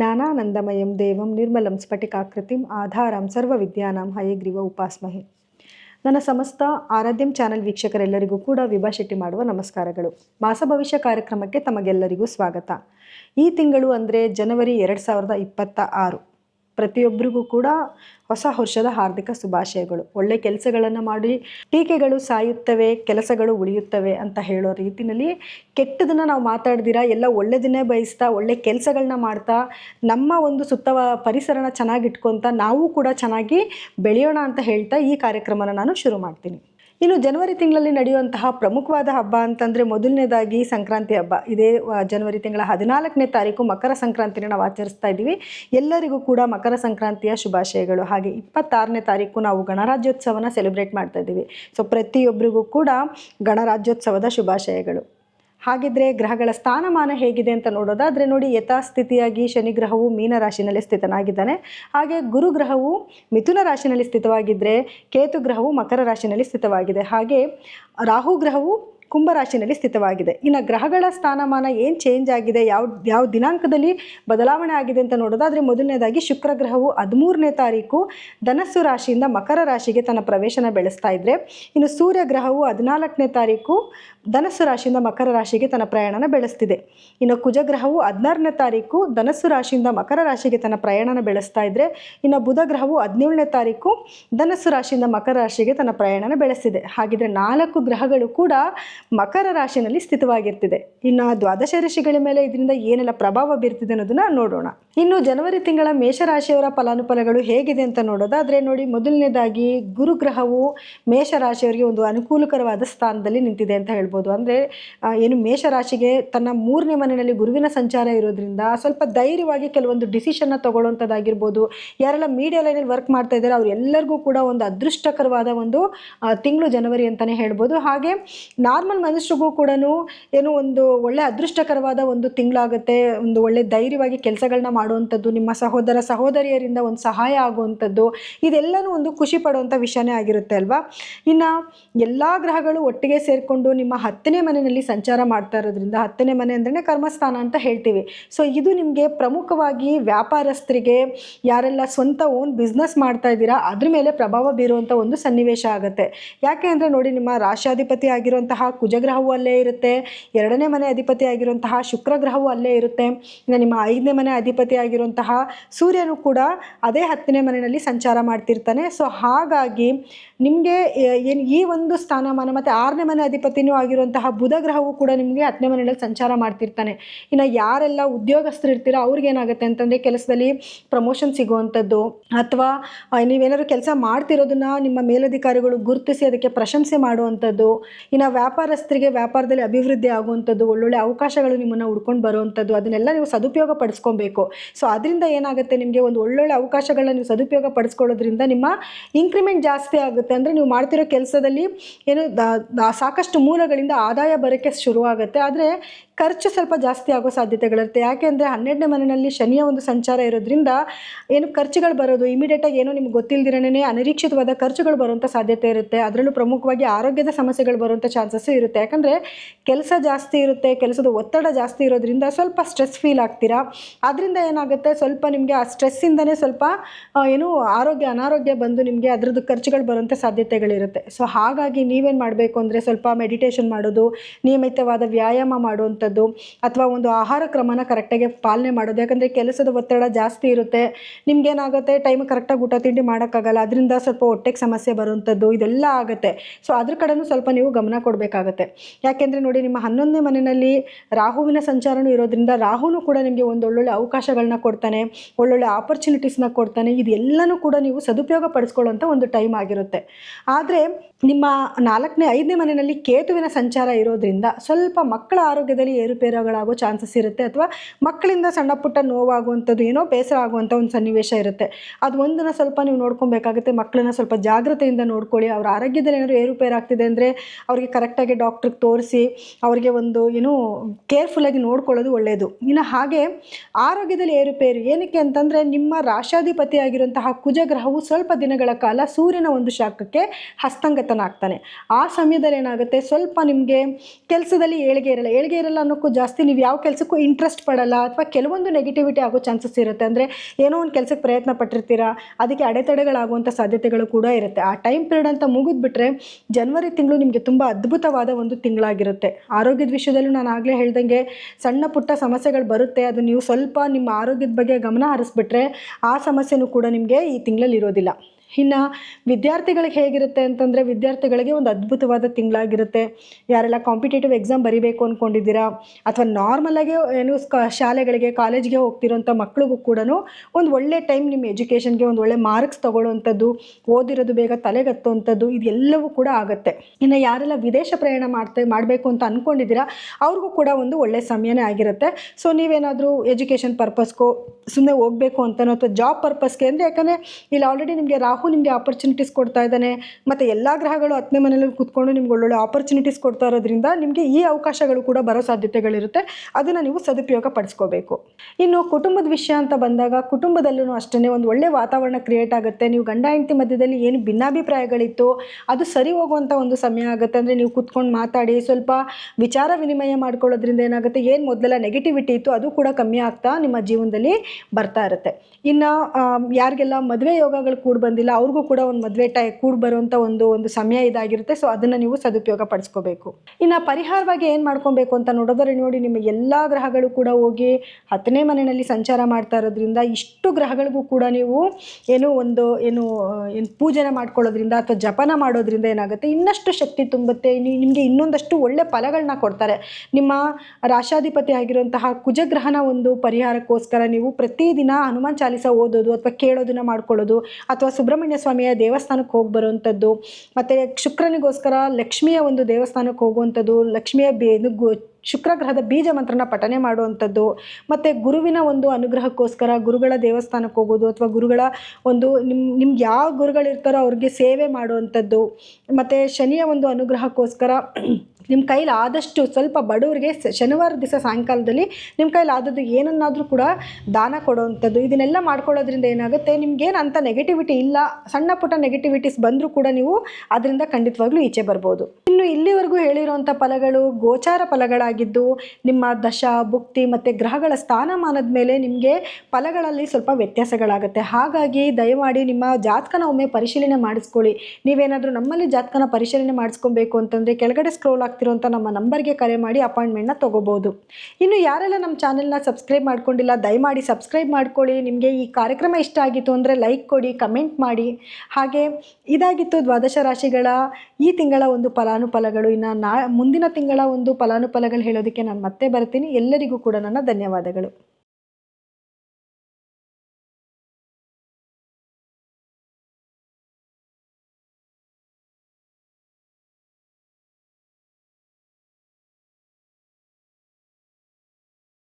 ಜ್ಞಾನಾನಂದಮಯಂ ದೇವಂ ನಿರ್ಮಲಂ ಸ್ಫಟಿಕಾಕೃತಿಂ ಆಧಾರಂ ಸರ್ವವಿದ್ಯಾನಾಂ ಹಯಗ್ರೀವ ಉಪಾಸ್ಮಹೆ. ನನ್ನ ಸಮಸ್ತ ಆರಾಧ್ಯಂ ಚಾನೆಲ್ ವೀಕ್ಷಕರೆಲ್ಲರಿಗೂ ಕೂಡ ವಿಭಾ ಶೆಟ್ಟಿ ಮಾಡುವ ನಮಸ್ಕಾರಗಳು. ಮಾಸ ಭವಿಷ್ಯ ಕಾರ್ಯಕ್ರಮಕ್ಕೆ ತಮಗೆಲ್ಲರಿಗೂ ಸ್ವಾಗತ. ಈ ತಿಂಗಳು ಅಂದರೆ ಜನವರಿ ಎರಡು ಸಾವಿರದ ಇಪ್ಪತ್ತ ಆರು. ಪ್ರತಿಯೊಬ್ಬರಿಗೂ ಕೂಡ ಹೊಸ ವರ್ಷದ ಹಾರ್ದಿಕ ಶುಭಾಶಯಗಳು. ಒಳ್ಳೆ ಕೆಲಸಗಳನ್ನು ಮಾಡಿ, ಟೀಕೆಗಳು ಸಾಯುತ್ತವೆ, ಕೆಲಸಗಳು ಉಳಿಯುತ್ತವೆ ಅಂತ ಹೇಳೋ ರೀತಿಯಲ್ಲಿ ಕೆಟ್ಟದನ್ನು ನಾವು ಮಾತಾಡ್ದಿರಾ, ಎಲ್ಲ ಒಳ್ಳೆದನ್ನೇ ಬಯಸ್ತಾ, ಒಳ್ಳೆ ಕೆಲಸಗಳನ್ನ ಮಾಡ್ತಾ, ನಮ್ಮ ಒಂದು ಸುತ್ತ ಪರಿಸರನ ಚೆನ್ನಾಗಿ ಇಟ್ಕೊತ ನಾವು ಕೂಡ ಚೆನ್ನಾಗಿ ಬೆಳೆಯೋಣ ಅಂತ ಹೇಳ್ತಾ ಈ ಕಾರ್ಯಕ್ರಮನ ನಾನು ಶುರು ಮಾಡ್ತೀನಿ. ಇನ್ನು ಜನವರಿ ತಿಂಗಳಲ್ಲಿ ನಡೆಯುವಂತಹ ಪ್ರಮುಖವಾದ ಹಬ್ಬ ಅಂತಂದರೆ ಮೊದಲನೇದಾಗಿ ಸಂಕ್ರಾಂತಿ ಹಬ್ಬ. ಇದೇ ಜನವರಿ ತಿಂಗಳ ಹದಿನಾಲ್ಕನೇ ತಾರೀಕು ಮಕರ ಸಂಕ್ರಾಂತಿನ ನಾವು ಆಚರಿಸ್ತಾ ಇದ್ದೀವಿ. ಎಲ್ಲರಿಗೂ ಕೂಡ ಮಕರ ಸಂಕ್ರಾಂತಿಯ ಶುಭಾಶಯಗಳು. ಹಾಗೆ ಇಪ್ಪತ್ತಾರನೇ ತಾರೀಕು ನಾವು ಗಣರಾಜ್ಯೋತ್ಸವನ ಸೆಲೆಬ್ರೇಟ್ ಮಾಡ್ತಾ ಇದ್ದೀವಿ. ಸೊ ಪ್ರತಿಯೊಬ್ಬರಿಗೂ ಕೂಡ ಗಣರಾಜ್ಯೋತ್ಸವದ ಶುಭಾಶಯಗಳು. ಹಾಗಿದ್ರೆ ಗ್ರಹಗಳ ಸ್ಥಾನಮಾನ ಹೇಗಿದೆ ಅಂತ ನೋಡೋದಾದರೆ ನೋಡಿ ಯಥಾಸ್ಥಿತಿಯಾಗಿ ಶನಿಗ್ರಹವು ಮೀನರಾಶಿನಲ್ಲಿ ಮೀನ ರಾಶಿನಲ್ಲಿ ಸ್ಥಿತನಾಗಿದ್ದಾನೆ. ಹಾಗೆ ಗುರುಗ್ರಹವು ಮಿಥುನ ರಾಶಿನಲ್ಲಿ ಸ್ಥಿತವಾಗಿದ್ದರೆ ಕೇತು ಗ್ರಹವು ಮಕರ ರಾಶಿನಲ್ಲಿ ಸ್ಥಿತವಾಗಿದೆ. ಹಾಗೆ ರಾಹು ಗ್ರಹವು ಕುಂಭ ರಾಶಿನಲ್ಲಿ ಸ್ಥಿತವಾಗಿದೆ. ಇನ್ನು ಗ್ರಹಗಳ ಸ್ಥಾನಮಾನ ಏನು ಚೇಂಜ್ ಆಗಿದೆ? ಯಾವ ಯಾವ ದಿನಾಂಕದಲ್ಲಿ ಬದಲಾವಣೆ ಆಗಿದೆ ಅಂತ ನೋಡೋದಾದರೆ ಮೊದಲನೇದಾಗಿ ಶುಕ್ರ ಗ್ರಹವು ಹದಿಮೂರನೇ ತಾರೀಕು ಧನಸ್ಸು ರಾಶಿಯಿಂದ ಮಕರ ರಾಶಿಗೆ ತನ್ನ ಪ್ರವೇಶನ ಬೆಳೆಸ್ತಾ ಇದ್ರೆ, ಇನ್ನು ಸೂರ್ಯ ಗ್ರಹವು ಹದಿನಾಲ್ಕನೇ ತಾರೀಕು ಧನಸ್ಸು ರಾಶಿಯಿಂದ ಮಕರ ರಾಶಿಗೆ ತನ್ನ ಪ್ರಯಾಣನ ಬೆಳೆಸ್ತಿದೆ. ಇನ್ನು ಕುಜಗ್ರಹವು ಹದಿನಾರನೇ ತಾರೀಕು ಧನಸ್ಸು ರಾಶಿಯಿಂದ ಮಕರ ರಾಶಿಗೆ ತನ್ನ ಪ್ರಯಾಣನ ಬೆಳೆಸ್ತಾ ಇದ್ರೆ, ಇನ್ನು ಬುಧ ಗ್ರಹವು ಹದಿನೇಳನೇ ತಾರೀಕು ಧನಸ್ಸು ರಾಶಿಯಿಂದ ಮಕರ ರಾಶಿಗೆ ತನ್ನ ಪ್ರಯಾಣನ ಬೆಳೆಸ್ತಿದೆ. ಹಾಗಿದ್ರೆ ನಾಲ್ಕು ಗ್ರಹಗಳು ಕೂಡ ಮಕರ ರಾಶಿಯಲ್ಲಿ ಸ್ಥಿತವಾಗಿರ್ತಿದೆ. ಇನ್ನು ದ್ವಾದಶ ರಾಶಿಗಳ ಮೇಲೆ ಇದರಿಂದ ಏನೆಲ್ಲ ಪ್ರಭಾವ ಬೀರ್ತಿದೆ ಅನ್ನೋದನ್ನ ನೋಡೋಣ. ಇನ್ನು ಜನವರಿ ತಿಂಗಳ ಮೇಷರಾಶಿಯವರ ಫಲಾನುಫಲಗಳು ಹೇಗಿದೆ ಅಂತ ನೋಡೋದಾದ್ರೆ ನೋಡಿ, ಮೊದಲನೇದಾಗಿ ಗುರುಗ್ರಹವು ಮೇಷರಾಶಿಯವರಿಗೆ ಒಂದು ಅನುಕೂಲಕರವಾದ ಸ್ಥಾನದಲ್ಲಿ ನಿಂತಿದೆ ಅಂತ ಹೇಳ್ಬೋದು. ಅಂದರೆ ಏನು ಮೇಷರಾಶಿಗೆ ತನ್ನ ಮೂರನೇ ಮನೆಯಲ್ಲಿ ಗುರುವಿನ ಸಂಚಾರ ಇರೋದ್ರಿಂದ ಸ್ವಲ್ಪ ಧೈರ್ಯವಾಗಿ ಕೆಲವೊಂದು ಡಿಸಿಷನ್ನ ತಗೊಳ್ಳೋಂಥದ್ದಾಗಿರ್ಬೋದು ಯಾರೆಲ್ಲ ಮೀಡಿಯಾ ಲೈನಲ್ಲಿ ವರ್ಕ್ ಮಾಡ್ತಾ ಇದ್ದಾರೆ ಅವರೆಲ್ಲರಿಗೂ ಕೂಡ ಒಂದು ಅದೃಷ್ಟಕರವಾದ ಒಂದು ತಿಂಗಳು ಜನವರಿ ಅಂತಲೇ ಹೇಳ್ಬೋದು. ಹಾಗೆ ನಾರ್ಮಲ್ ಮನುಷ್ಯರಿಗೂ ಕೂಡ ಏನು ಒಂದು ಒಳ್ಳೆ ಅದೃಷ್ಟಕರವಾದ ಒಂದು ತಿಂಗಳಾಗುತ್ತೆ, ಒಂದು ಒಳ್ಳೆ ಧೈರ್ಯವಾಗಿ ಕೆಲಸಗಳನ್ನ ಮಾಡುವಂಥದ್ದು, ನಿಮ್ಮ ಸಹೋದರ ಸಹೋದರಿಯರಿಂದ ಒಂದು ಸಹಾಯ ಆಗುವಂಥದ್ದು, ಇದೆಲ್ಲನೂ ಒಂದು ಖುಷಿ ಪಡುವಂಥ ವಿಷಯನೇ ಆಗಿರುತ್ತೆ ಅಲ್ವಾ? ಇನ್ನು ಎಲ್ಲ ಗ್ರಹಗಳು ಒಟ್ಟಿಗೆ ಸೇರಿಕೊಂಡು ನಿಮ್ಮ ಹತ್ತನೇ ಮನೆಯಲ್ಲಿ ಸಂಚಾರ ಮಾಡ್ತಾ ಇರೋದ್ರಿಂದ, ಹತ್ತನೇ ಮನೆ ಅಂದ್ರೆ ಕರ್ಮಸ್ಥಾನ ಅಂತ ಹೇಳ್ತೀವಿ. ಸೊ ಇದು ನಿಮಗೆ ಪ್ರಮುಖವಾಗಿ ವ್ಯಾಪಾರಸ್ಥರಿಗೆ ಯಾರೆಲ್ಲ ಸ್ವಂತ ಓನ್ ಬಿಸ್ನೆಸ್ ಮಾಡ್ತಾ ಇದ್ದೀರಾ, ಅದ್ರ ಮೇಲೆ ಪ್ರಭಾವ ಬೀರುವಂಥ ಒಂದು ಸನ್ನಿವೇಶ ಆಗುತ್ತೆ. ಯಾಕೆ ಅಂದರೆ ನೋಡಿ, ನಿಮ್ಮ ರಾಷ್ಟ್ರಾಧಿಪತಿ ಆಗಿರುವಂತಹ ಕುಜಗ್ರಹವು ಅಲ್ಲೇ ಇರುತ್ತೆ. ಎರಡನೇ ಮನೆ ಅಧಿಪತಿ ಆಗಿರುವಂತಹ ಶುಕ್ರಗ್ರಹವು ಅಲ್ಲೇ ಇರುತ್ತೆ. ಇನ್ನು ನಿಮ್ಮ ಐದನೇ ಮನೆ ಅಧಿಪತಿ ಆಗಿರುವಂತಹ ಸೂರ್ಯನು ಕೂಡ ಅದೇ ಹತ್ತನೇ ಮನೆಯಲ್ಲಿ ಸಂಚಾರ ಮಾಡ್ತಿರ್ತಾನೆ. ಸೊ ಹಾಗಾಗಿ ನಿಮಗೆ ಏನು ಈ ಒಂದು ಸ್ಥಾನಮಾನ ಮತ್ತು ಆರನೇ ಮನೆ ಅಧಿಪತಿನೂ ಆಗಿರುವಂತಹ ಬುಧ ಗ್ರಹವು ಕೂಡ ನಿಮಗೆ ಹತ್ತನೇ ಮನೆಯಲ್ಲಿ ಸಂಚಾರ ಮಾಡ್ತಿರ್ತಾನೆ. ಇನ್ನು ಯಾರೆಲ್ಲ ಉದ್ಯೋಗಸ್ಥರು ಇರ್ತೀರೋ ಅವ್ರಿಗೇನಾಗುತ್ತೆ ಅಂತಂದರೆ ಕೆಲಸದಲ್ಲಿ ಪ್ರಮೋಷನ್ ಸಿಗುವಂಥದ್ದು ಅಥವಾ ನೀವೇನಾದ್ರು ಕೆಲಸ ಮಾಡ್ತಿರೋದನ್ನ ನಿಮ್ಮ ಮೇಲಧಿಕಾರಿಗಳು ಗುರುತಿಸಿ ಅದಕ್ಕೆ ಪ್ರಶಂಸೆ ಮಾಡುವಂಥದ್ದು. ಇನ್ನು ವ್ಯಾಪಾರಸ್ಥರಿಗೆ ವ್ಯಾಪಾರದಲ್ಲಿ ಅಭಿವೃದ್ಧಿ ಆಗುವಂಥದ್ದು, ಒಳ್ಳೊಳ್ಳೆ ಅವಕಾಶಗಳು ನಿಮ್ಮನ್ನು ಹುಡ್ಕೊಂಡು ಬರುವಂಥದ್ದು, ಅದನ್ನೆಲ್ಲ ನೀವು ಸದುಪಯೋಗ ಪಡಿಸ್ಕೊಬೇಕು. ಸೊ, ಅದರಿಂದ ಏನಾಗುತ್ತೆ ನಿಮಗೆ ಒಂದು ಒಳ್ಳೊಳ್ಳೆ ಅವಕಾಶಗಳನ್ನ ನೀವು ಸದುಪಯೋಗ ಪಡಿಸ್ಕೊಳ್ಳೋದ್ರಿಂದ ನಿಮ್ಮ ಇನ್ಕ್ರಿಮೆಂಟ್ ಜಾಸ್ತಿ ಆಗುತ್ತೆ. ಅಂದರೆ ನೀವು ಮಾಡ್ತಿರೋ ಕೆಲಸದಲ್ಲಿ ಏನು ಸಾಕಷ್ಟು ಮೂಲಗಳಿಂದ ಆದಾಯ ಬರೋಕ್ಕೆ ಶುರುವಾಗುತ್ತೆ. ಆದರೆ ಖರ್ಚು ಸ್ವಲ್ಪ ಜಾಸ್ತಿ ಆಗೋ ಸಾಧ್ಯತೆಗಳಿರುತ್ತೆ. ಯಾಕೆಂದರೆ ಹನ್ನೆರಡನೇ ಮನೆಯಲ್ಲಿ ಶನಿಯ ಒಂದು ಸಂಚಾರ ಇರೋದ್ರಿಂದ ಏನು ಖರ್ಚುಗಳು ಬರೋದು ಇಮಿಡಿಯೇಟಾಗಿ ಏನೋ ನಿಮ್ಗೆ ಗೊತ್ತಿಲ್ಲದಿರನೇ ಅನಿರೀಕ್ಷಿತವಾದ ಖರ್ಚುಗಳು ಬರುವಂಥ ಸಾಧ್ಯತೆ ಇರುತ್ತೆ. ಅದರಲ್ಲೂ ಪ್ರಮುಖವಾಗಿ ಆರೋಗ್ಯದ ಸಮಸ್ಯೆಗಳು ಬರುವಂಥ ಚಾನ್ಸಸ್ ಇರುತ್ತೆ. ಯಾಕಂದರೆ ಕೆಲಸ ಜಾಸ್ತಿ ಇರುತ್ತೆ, ಕೆಲಸದ ಒತ್ತಡ ಜಾಸ್ತಿ ಇರೋದ್ರಿಂದ ಸ್ವಲ್ಪ ಸ್ಟ್ರೆಸ್ ಫೀಲ್ ಆಗ್ತೀರಾ? ಅದರಿಂದ ಏನಾಗುತ್ತೆ? ಸ್ವಲ್ಪ ನಿಮಗೆ ಆ ಸ್ಟ್ರೆಸ್ಸಿಂದನೇ ಸ್ವಲ್ಪ ಏನು ಆರೋಗ್ಯ, ಅನಾರೋಗ್ಯ ಬಂದು ನಿಮಗೆ ಅದರದ್ದು ಖರ್ಚುಗಳು ಬರುವಂಥ ಸಾಧ್ಯತೆಗಳಿರುತ್ತೆ. ಸೊ ಹಾಗಾಗಿ ನೀವೇನು ಮಾಡಬೇಕು ಅಂದರೆ ಸ್ವಲ್ಪ ಮೆಡಿಟೇಷನ್ ಮಾಡೋದು, ನಿಯಮಿತವಾದ ವ್ಯಾಯಾಮ ಮಾಡುವಂಥದ್ದು. ಅಥವಾ ಒಂದು ಆಹಾರ ಕ್ರಮನ ಕರೆಕ್ಟಾಗಿ ಪಾಲನೆ ಮಾಡೋದು. ಯಾಕಂದರೆ ಕೆಲಸದ ಒತ್ತಡ ಜಾಸ್ತಿ ಇರುತ್ತೆ. ನಿಮ್ಗೇನಾಗುತ್ತೆ? ಟೈಮ್ ಕರೆಕ್ಟಾಗಿ ಊಟ ತಿಂಡಿ ಮಾಡೋಕ್ಕಾಗಲ್ಲ. ಅದರಿಂದ ಸ್ವಲ್ಪ ಹೊಟ್ಟೆಗೆ ಸಮಸ್ಯೆ ಬರುವಂಥದ್ದು ಇದೆಲ್ಲ ಆಗುತ್ತೆ. ಸೊ ಅದ್ರ ಕಡೆನೂ ಸ್ವಲ್ಪ ನೀವು ಗಮನ ಕೊಡಬೇಕಾಗತ್ತೆ. ಯಾಕೆಂದರೆ ನೋಡಿ, ನಿಮ್ಮ ಹನ್ನೊಂದನೇ ಮನೆಯಲ್ಲಿ ರಾಹುವಿನ ಸಂಚಾರನೂ ಇರೋದ್ರಿಂದ ರಾಹುನೂ ಕೂಡ ನಿಮಗೆ ಒಂದು ಒಳ್ಳೊಳ್ಳೆ ಅವಕಾಶಗಳನ್ನ ಕೊಡ್ತಾನೆ, ಒಳ್ಳೊಳ್ಳೆ ಆಪರ್ಚುನಿಟೀಸ್ನ ಕೊಡ್ತಾನೆ. ಇದೆಲ್ಲನೂ ಕೂಡ ನೀವು ಸದುಪಯೋಗ ಪಡಿಸ್ಕೊಳ್ಳೋಂಥ ಒಂದು ಟೈಮ್ ಆಗಿರುತ್ತೆ. ಆದರೆ ನಿಮ್ಮ ನಾಲ್ಕನೇ, ಐದನೇ ಮನೆಯಲ್ಲಿ ಕೇತುವಿನ ಸಂಚಾರ ಇರೋದ್ರಿಂದ ಸ್ವಲ್ಪ ಮಕ್ಕಳ ಆರೋಗ್ಯದಲ್ಲಿ ಏರುಪೇರುಗಳಾಗೋ ಚಾನ್ಸಸ್ ಇರುತ್ತೆ ಅಥವಾ ಮಕ್ಕಳಿಂದ ಸಣ್ಣ ಪುಟ್ಟ ನೋವಾಗುವಂಥದ್ದು ಏನೋ ಬೇಸರ ಆಗುವಂಥ ಒಂದು ಸನ್ನಿವೇಶ ಇರುತ್ತೆ. ಅದು ಒಂದನ್ನು ಸ್ವಲ್ಪ ನೀವು ನೋಡ್ಕೊಬೇಕಾಗುತ್ತೆ. ಮಕ್ಕಳನ್ನ ಸ್ವಲ್ಪ ಜಾಗ್ರತೆಯಿಂದ ನೋಡ್ಕೊಳ್ಳಿ. ಅವರ ಆರೋಗ್ಯದಲ್ಲಿ ಏನಾದರೂ ಏರುಪೇರು ಆಗ್ತಿದೆ ಅಂದರೆ ಅವರಿಗೆ ಕರೆಕ್ಟಾಗಿ ಡಾಕ್ಟ್ರಿಗೆ ತೋರಿಸಿ, ಅವರಿಗೆ ಒಂದು ಏನು ಕೇರ್ಫುಲ್ಲಾಗಿ ನೋಡ್ಕೊಳ್ಳೋದು ಒಳ್ಳೆಯದು ಇನ್ನು ಹಾಗೆ ಆರೋಗ್ಯದಲ್ಲಿ ಏರುಪೇರು ಏನಕ್ಕೆ ಅಂತಂದರೆ ನಿಮ್ಮ ರಾಶಾಧಿಪತಿ ಆಗಿರುವಂತಹ ಕುಜಗ್ರಹವು ಸ್ವಲ್ಪ ದಿನಗಳ ಕಾಲ ಸೂರ್ಯನ ಒಂದು ಶಾಖಕ್ಕೆ ಹಸ್ತಂಗತನ ಆಗ್ತಾನೆ ಆ ಸಮಯದಲ್ಲಿ ಏನಾಗುತ್ತೆ? ಸ್ವಲ್ಪ ನಿಮಗೆ ಕೆಲಸದಲ್ಲಿ ಏಳಿಗೆ ಇರಲ್ಲ. ಏಳಿಗೆ ಇರಲ್ಲ ಅನ್ನೋಕ್ಕೂ ಜಾಸ್ತಿ ನೀವು ಯಾವ ಕೆಲಸಕ್ಕೂ ಇಂಟ್ರೆಸ್ಟ್ ಪಡಲ್ಲ ಅಥವಾ ಕೆಲವೊಂದು ನೆಗೆಟಿವಿಟಿ ಆಗೋ ಚಾನ್ಸಸ್ ಇರುತ್ತೆ. ಅಂದರೆ ಏನೋ ಒಂದು ಕೆಲಸಕ್ಕೆ ಪ್ರಯತ್ನ ಪಟ್ಟಿರ್ತೀರಾ, ಅದಕ್ಕೆ ಅಡೆತಡೆಗಳಾಗುವಂಥ ಸಾಧ್ಯತೆಗಳು ಕೂಡ ಇರುತ್ತೆ. ಆ ಟೈಮ್ ಪೀರಿಯಡ್ ಅಂತ ಮುಗಿದ್ಬಿಟ್ರೆ ಜನವರಿ ತಿಂಗಳು ನಿಮಗೆ ತುಂಬ ಅದ್ಭುತವಾದ ಒಂದು ತಿಂಗಳಾಗಿರುತ್ತೆ. ಆರೋಗ್ಯದ ವಿಷಯದಲ್ಲೂ ನಾನು ಆಗಲೇ ಹೇಳ್ದಂಗೆ ಸಣ್ಣ ಪುಟ್ಟ ಸಮಸ್ಯೆಗಳು ಬರುತ್ತೆ. ಅದು ನೀವು ಸ್ವಲ್ಪ ನಿಮ್ಮ ಆರೋಗ್ಯದ ಬಗ್ಗೆ ಗಮನ ಹರಿಸ್ಬಿಟ್ರೆ ಆ ಸಮಸ್ಯೆನೂ ಕೂಡ ನಿಮಗೆ ಈ ತಿಂಗಳಲ್ಲಿ ಇರೋದಿಲ್ಲ. ಇನ್ನು ವಿದ್ಯಾರ್ಥಿಗಳಿಗೆ ಹೇಗಿರುತ್ತೆ ಅಂತಂದರೆ ವಿದ್ಯಾರ್ಥಿಗಳಿಗೆ ಒಂದು ಅದ್ಭುತವಾದ ತಿಂಗಳಾಗಿರುತ್ತೆ. ಯಾರೆಲ್ಲ ಕಾಂಪಿಟೇಟಿವ್ ಎಕ್ಸಾಮ್ ಬರಿಬೇಕು ಅಂದ್ಕೊಂಡಿದ್ದೀರಾ ಅಥವಾ ನಾರ್ಮಲಾಗಿ ಏನು ಸ್ಕ, ಶಾಲೆಗಳಿಗೆ ಕಾಲೇಜ್ಗೆ ಹೋಗ್ತಿರೋಂಥ ಮಕ್ಳಿಗೂ ಕೂಡ ಒಂದು ಒಳ್ಳೆ ಟೈಮ್ ನಿಮ್ಮ ಎಜುಕೇಷನ್ಗೆ ಒಂದು ಒಳ್ಳೆ ಮಾರ್ಕ್ಸ್ ತೊಗೊಳ್ಳೋವಂಥದ್ದು, ಓದಿರೋದು ಬೇಗ ತಲೆಗತ್ತುವಂಥದ್ದು ಇದೆಲ್ಲವೂ ಕೂಡ ಆಗುತ್ತೆ. ಇನ್ನು ಯಾರೆಲ್ಲ ವಿದೇಶ ಪ್ರಯಾಣ ಮಾಡ್ತಾ, ಮಾಡಬೇಕು ಅಂತ ಅಂದ್ಕೊಂಡಿದ್ದೀರಾ ಅವ್ರಿಗೂ ಕೂಡ ಒಂದು ಒಳ್ಳೆ ಸಮಯನೇ ಆಗಿರುತ್ತೆ. ಸೊ ನೀವೇನಾದರೂ ಎಜುಕೇಷನ್ ಪರ್ಪಸ್ಗೋ ಸುಮ್ಮನೆ ಹೋಗಬೇಕು ಅಂತನೋ, ಅಥವಾ ಜಾಬ್ ಪರ್ಪಸ್ಗೆ ಅಂದರೆ ಯಾಕಂದರೆ ಇಲ್ಲಿ ಆಲ್ರೆಡಿ ನಿಮಗೆ ರಾಹು ನಿಮಗೆ ಆಪರ್ಚುನಿಟೀಸ್ ಕೊಡ್ತಾ ಇದ್ದಾನೆ, ಮತ್ತು ಎಲ್ಲ ಗ್ರಹಗಳು ಹತ್ತನೇ ಮನೆಯಲ್ಲಿ ಕೂತ್ಕೊಂಡು ನಿಮ್ಗೆ ಒಳ್ಳೊಳ್ಳೆ ಆಪರ್ಚುನಿಟೀಸ್ ಕೊಡ್ತಾ ಇರೋದ್ರಿಂದ ನಿಮಗೆ ಈ ಅವಕಾಶಗಳು ಕೂಡ ಬರೋ ಸಾಧ್ಯತೆಗಳಿರುತ್ತೆ, ಅದನ್ನು ನೀವು ಸದುಪಯೋಗ ಪಡಿಸ್ಕೋಬೇಕು. ಇನ್ನು ಕುಟುಂಬದ ವಿಷಯ ಅಂತ ಬಂದಾಗ ಕುಟುಂಬದಲ್ಲೂ ಅಷ್ಟೇ ಒಂದು ಒಳ್ಳೆ ವಾತಾವರಣ ಕ್ರಿಯೇಟ್ ಆಗುತ್ತೆ, ನೀವು ಗಂಡ ಹೆಂಡತಿ ಮಧ್ಯದಲ್ಲಿ ಏನು ಭಿನ್ನಾಭಿಪ್ರಾಯಗಳಿತ್ತು, ಅದು ಸರಿ ಹೋಗುವಂಥ ಒಂದು ಸಮಯ ಆಗುತ್ತೆ, ಅಂದರೆ ನೀವು ಕೂತ್ಕೊಂಡು ಮಾತಾಡಿ, ಸ್ವಲ್ಪ ವಿಚಾರ ವಿನಿಮಯ ಮಾಡ್ಕೊಳ್ಳೋದ್ರಿಂದ ಏನಾಗುತ್ತೆ, ಏನು ಮೊದಲೆಲ್ಲ ನೆಗೆಟಿವಿಟಿ ಇತ್ತು ಅದು ಕೂಡ ಕಮ್ಮಿ ಆಗ್ತಾ ನಿಮ್ಮ ಜೀವನದಲ್ಲಿ ಬರ್ತಾ ಇರುತ್ತೆ. ಇನ್ನು ಯಾರಿಗೆಲ್ಲ ಮದುವೆ ಯೋಗಗಳು ಕೂಡ ಬಂದಿಲ್ಲ ಅವ್ರಿಗೂ ಕೂಡ ಒಂದು ಮದುವೆ ಟೈ, ಕೂಡ ಬರುವಂಥ ಒಂದು ಒಂದು ಸಮಯ ಇದಾಗಿರುತ್ತೆ. ಸೊ ಅದನ್ನು ನೀವು ಸದುಪಯೋಗ ಪಡಿಸ್ಕೋಬೇಕು. ಇನ್ನು ಪರಿಹಾರವಾಗಿ ಏನು ಮಾಡ್ಕೊಬೇಕು ಅಂತ ನೋಡೋದ್ರೆ ನೋಡಿ ನಿಮ್ಮ ಎಲ್ಲ ಗ್ರಹಗಳು ಕೂಡ ಹೋಗಿ ಹತ್ತನೇ ಮನೆಯಲ್ಲಿ ಸಂಚಾರ ಮಾಡ್ತಾ ಇರೋದ್ರಿಂದ ಇಷ್ಟು ಗ್ರಹಗಳಿಗೂ ಕೂಡ ನೀವು ಏನು ಒಂದು, ಏನು ಏನು ಪೂಜೆನ ಮಾಡ್ಕೊಳ್ಳೋದ್ರಿಂದ ಅಥವಾ ಜಪನ ಮಾಡೋದ್ರಿಂದ ಏನಾಗುತ್ತೆ? ಇನ್ನಷ್ಟು ಶಕ್ತಿ ತುಂಬುತ್ತೆ. ನಿಮಗೆ ಇನ್ನೊಂದಷ್ಟು ಒಳ್ಳೆ ಫಲಗಳನ್ನ ಕೊಡ್ತಾರೆ. ನಿಮ್ಮ ರಾಶಾಧಿಪತಿ ಆಗಿರುವಂತಹ ಕುಜಗ್ರಹನ ಒಂದು ಪರಿಹಾರಕ್ಕೋಸ್ಕರ ನೀವು ಪ್ರತಿದಿನ ಹನುಮಾನ್ ಚಾಲಿಸ ಓದೋದು ಅಥವಾ ಕೇಳೋದನ್ನ ಮಾಡ್ಕೊಳ್ಳೋದು ಅಥವಾ ಸುಬ್ರಹ್ಮಣ್ಯ ಸ್ವಾಮಿಯ ದೇವಸ್ಥಾನಕ್ಕೆ ಹೋಗಿ ಬರುವಂಥದ್ದು ಮತ್ತು ಶುಕ್ರನಿಗೋಸ್ಕರ ಲಕ್ಷ್ಮಿಯ ಒಂದು ದೇವಸ್ಥಾನಕ್ಕೆ ಹೋಗುವಂಥದ್ದು ಲಕ್ಷ್ಮಿಯ ಬೇ ಇದು ಗು ಶುಕ್ರ ಗ್ರಹದ ಬೀಜ ಮಂತ್ರನ ಪಠನೆ ಮಾಡುವಂಥದ್ದು, ಮತ್ತು ಗುರುವಿನ ಒಂದು ಅನುಗ್ರಹಕ್ಕೋಸ್ಕರ ಗುರುಗಳ ದೇವಸ್ಥಾನಕ್ಕೆ ಹೋಗೋದು, ಅಥವಾ ಗುರುಗಳ ಒಂದು ನಿಮ್ಮ ನಿಮ್ಗೆ ಯಾವ ಗುರುಗಳಿರ್ತಾರೋ ಅವ್ರಿಗೆ ಸೇವೆ ಮಾಡುವಂಥದ್ದು, ಮತ್ತು ಶನಿಯ ಒಂದು ಅನುಗ್ರಹಕ್ಕೋಸ್ಕರ ನಿಮ್ಮ ಕೈಲಿ ಆದಷ್ಟು ಸ್ವಲ್ಪ ಬಡವರಿಗೆ ಶನಿವಾರ ದಿವಸ ಸಾಯಂಕಾಲದಲ್ಲಿ ನಿಮ್ಮ ಕೈಲಿ ಆದದ್ದು ಏನನ್ನಾದರೂ ಕೂಡ ದಾನ ಕೊಡುವಂಥದ್ದು. ಇದನ್ನೆಲ್ಲ ಮಾಡ್ಕೊಳ್ಳೋದ್ರಿಂದ ಏನಾಗುತ್ತೆ, ನಿಮ್ಗೇನು ಅಂಥ ನೆಗೆಟಿವಿಟಿ ಇಲ್ಲ, ಸಣ್ಣ ಪುಟ್ಟ ನೆಗೆಟಿವಿಟೀಸ್ ಬಂದರೂ ಕೂಡ ನೀವು ಅದರಿಂದ ಖಂಡಿತವಾಗ್ಲೂ ಈಚೆ ಬರ್ಬೋದು. ಇನ್ನು ಇಲ್ಲಿವರೆಗೂ ಹೇಳಿರುವಂಥ ಫಲಗಳು ಗೋಚಾರ ಫಲಗಳಾಗಿದ್ದು ನಿಮ್ಮ ದಶ, ಭುಕ್ತಿ ಮತ್ತು ಗ್ರಹಗಳ ಸ್ಥಾನಮಾನದ ಮೇಲೆ ನಿಮಗೆ ಫಲಗಳಲ್ಲಿ ಸ್ವಲ್ಪ ವ್ಯತ್ಯಾಸಗಳಾಗುತ್ತೆ. ಹಾಗಾಗಿ ದಯಮಾಡಿ ನಿಮ್ಮ ಜಾತಕನ ಒಮ್ಮೆ ಪರಿಶೀಲನೆ ಮಾಡಿಸ್ಕೊಳ್ಳಿ. ನೀವೇನಾದರೂ ನಮ್ಮಲ್ಲಿ ಜಾತಕನ ಪರಿಶೀಲನೆ ಮಾಡಿಸ್ಕೊಬೇಕು ಅಂತಂದರೆ ಕೆಳಗಡೆ ಸ್ಕ್ರೋಲ್ ಆಗ್ತಿರೋಂಥ ನಮ್ಮ ನಂಬರ್ಗೆ ಕರೆ ಮಾಡಿ ಅಪಾಯಿಂಟ್ಮೆಂಟ್ನ ತೊಗೋಬೋದು. ಇನ್ನು ಯಾರೆಲ್ಲ ನಮ್ಮ ಚಾನೆಲ್ನ ಸಬ್ಸ್ಕ್ರೈಬ್ ಮಾಡ್ಕೊಂಡಿಲ್ಲ, ದಯಮಾಡಿ ಸಬ್ಸ್ಕ್ರೈಬ್ ಮಾಡ್ಕೊಳ್ಳಿ. ನಿಮಗೆ ಈ ಕಾರ್ಯಕ್ರಮ ಇಷ್ಟ ಆಗಿತ್ತು ಅಂದರೆ ಲೈಕ್ ಕೊಡಿ ಕಮೆಂಟ್ ಮಾಡಿ. ಹಾಗೆ ಇದಾಗಿತ್ತು ದ್ವಾದಶ ರಾಶಿಗಳ ಈ ತಿಂಗಳ ಒಂದು ಫಲಾನುಫಲಗಳು. ಇನ್ನು ನಾ, ಮುಂದಿನ ತಿಂಗಳ ಒಂದು ಫಲಾನುಫಲಗಳು ಹೇಳೋದಕ್ಕೆ ನಾನು ಮತ್ತೆ ಬರ್ತೀನಿ. ಎಲ್ಲರಿಗೂ ಕೂಡ ನನ್ನ ಧನ್ಯವಾದಗಳು.